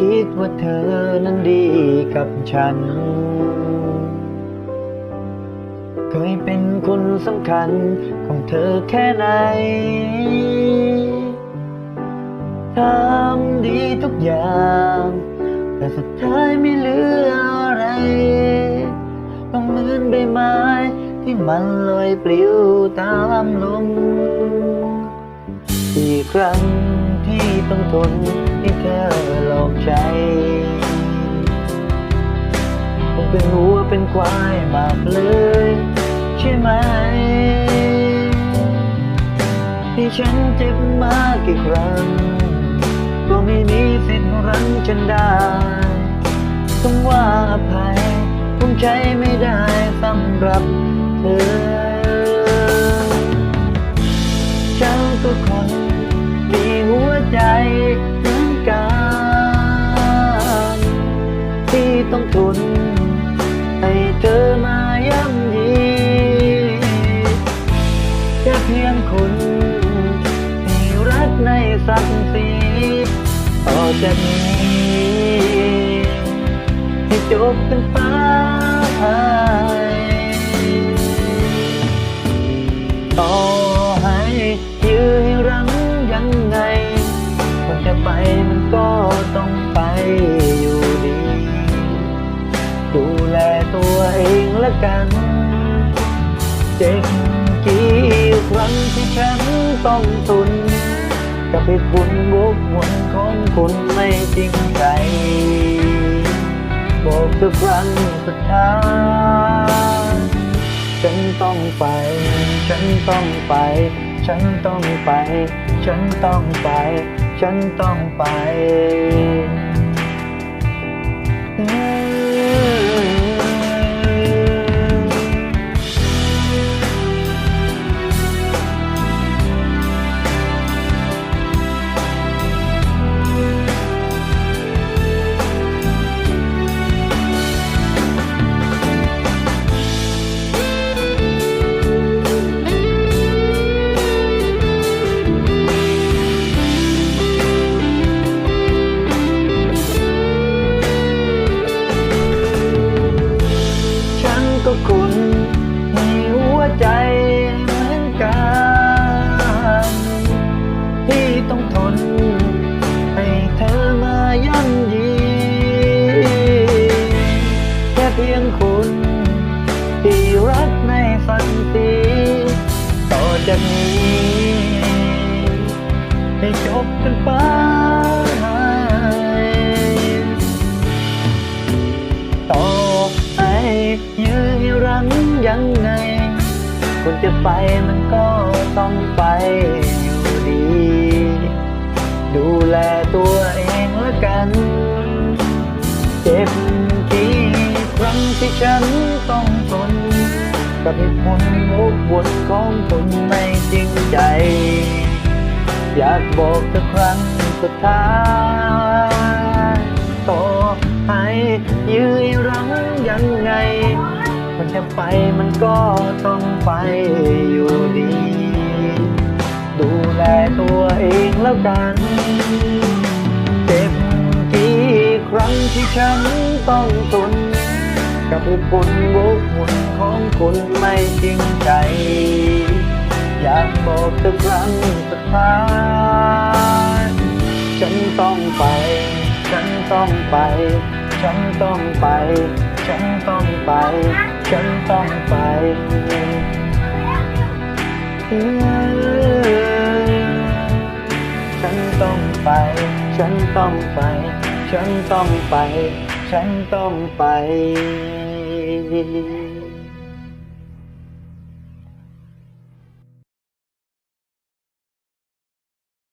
คิดว่าเธอนั้นดีกับฉัน เคยเป็นคนสำคัญของเธอแค่ไหนทำดีทุกอย่าง แต่สุดท้ายไม่เหลืออะไรต้องเหมือนใบไม้ที่มันลอยปลิวตามลมกี่ครั้งที่ต้องทน เธอหลอกใจคงเป็นหัวเป็นควายมากเลยใช่ไหม ที่ฉันเจ็บมากกี่ครั้ง ก็ไม่มีสิทธิ์รั้งฉันได้ต้องว่าอภัยคงใช้ไม่ได้สำหรับ ต้องทนให้เธอมาย่ำยีแค่เพียงคุณที่รักในศักดิ์ศรีต่อจากนี้ให้จบกันไปต่อให้ยื้อให้รั้งยังไงคนจะไปมันก็ต้องไป กัน เจ็บกี่ครั้งที่ฉันต้องทนกับเหตุผลวกวนของคุณไม่จริงใจ บอกทุกครั้งสุดท้ายฉันต้องไป ฉันต้องไป ฉันต้องไป ฉันต้องไป ฉันต้องไป คุณ ที่รักในสันติต่อจากนี้ให้จบกันไปต่อให้ยื้อให้รั้งยังไงคนจะไปมันก็ต้องไปอยู่ดี ดูแลตัวเองละกัน กับเหตุผลวกวนของคนไม่จริงใจ อยากบอกสักครั้งสุดท้ายต่อให้ยื้อรั้งยังไง มันจะไปมันก็ต้องไปอยู่ดี ดูแลตัวเองแล้วกันเจ็บกี่ครั้งที่ฉันต้องทน กับเหตุผลวกวนของคนไม่จริงใจ อยากบอกสักครั้งสุดท้ายฉันต้องไป ฉันต้องไป ฉันต้องไป ฉันต้องไป ฉันต้องไปฉันต้องไป ฉันต้องไป ฉันต้องไป ฉันต้องไป